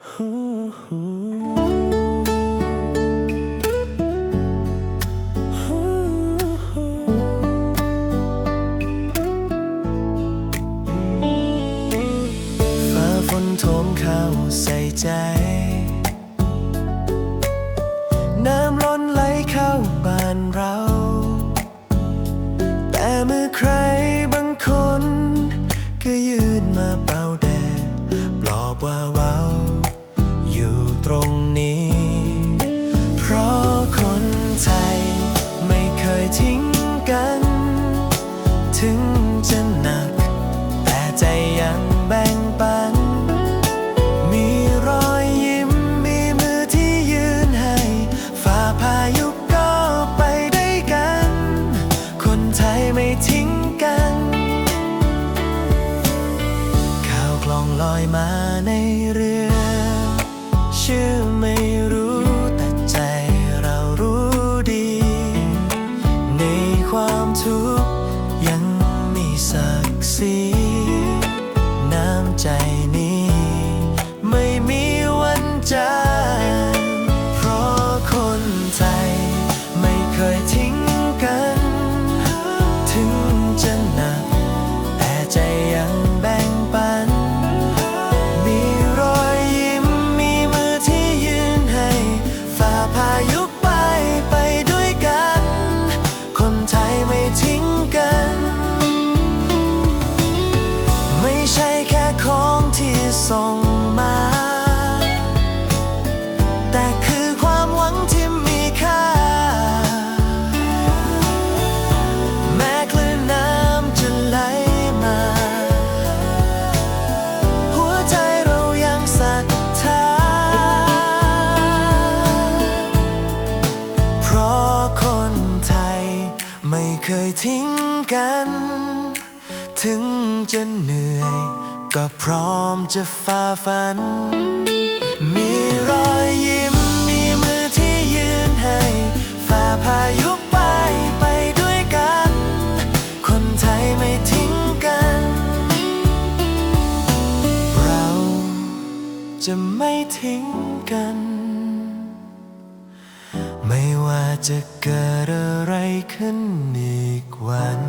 ฟ้าฝนโถมเข้าใส่ใจ น้ำล้นไหลเข้าบ้านเรา แต่เมื่อใครบางคน ก็ยืนมาเป่าแดดปลอบว่า แบ่งปัน มีรอยยิ้มมีมือที่ยืนให้ฝ่าพายุก็ไปได้กัน คนไทยไม่ทิ้งกัน ข่าวกลองลอยมาในเรือชื่อ ทิ้งกัน ถึงจะเหนื่อย ก็พร้อมจะฝ่าฟัน มีรอยยิ้มมีมือที่ยืนให้ฝ่าพายุไปไปด้วยกัน คนไทยไม่ทิ้งกัน เราจะไม่ทิ้งกัน ไม่ว่า จะเกิดอะไรขึ้นอีกวัน